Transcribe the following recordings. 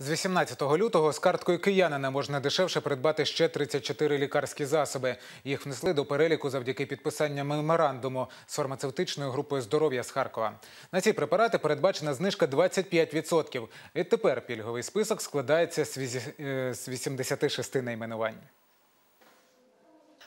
З 18 лютого з карткою киянина можна дешевше придбати ще 34 лікарські засоби. Їх внесли до переліку завдяки підписанню меморандуму з фармацевтичною групою здоров'я з Харкова. На ці препарати передбачена знижка 25%. Відтепер пільговий список складається з візі- е, з 86 найменувань.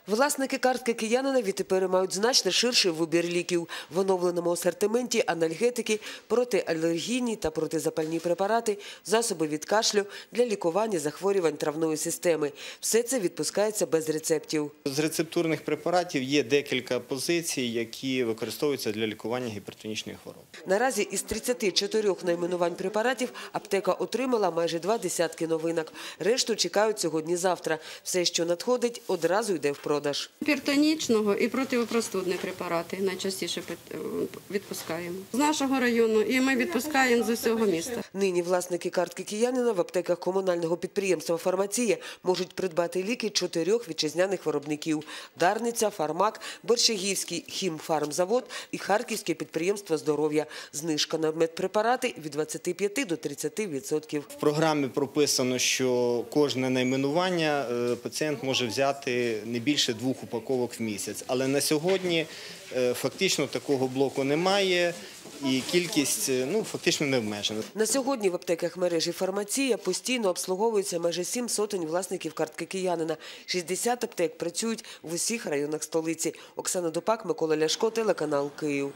Власники картки киянина відтепер мають значно ширший вибір ліків. В оновленому асортименті анальгетики, протиалергійні та протизапальні препарати, засоби від кашлю для лікування захворювань травної системи. Все це відпускається без рецептів. З рецептурних препаратів є декілька позицій, які використовуються для лікування гіпертонічної хвороби. Наразі із 34 найменувань препаратів аптека отримала майже два десятки новинок. Решту чекають сьогодні-завтра. Все, що надходить, одразу йде в продаж. Гіпертонічного і противопростудні препарати найчастіше е, відпускаємо. З нашого району і ми відпускаємо з усього міста. Нині власники картки киянина в аптеках комунального підприємства «Фармація» можуть придбати ліки чотирьох вітчизняних виробників – Дарниця, Фармак, Борщагівський хімфармзавод і Харківське підприємство здоров'я. Знижка на медпрепарати від 25 до 30%. В програмі прописано, що кожне найменування е, пацієнт може взяти не більше двох упаковок в місяць. Але на сьогодні е, фактично такого блоку немає і кількість е, ну, фактично не обмежена. На сьогодні в аптеках мережі «Фармація» постійно обслуговуються майже сім сотень власників картки киянина. 60 аптек працюють в усіх районах столиці. Оксана Допак, Микола Ляшко, телеканал «Київ».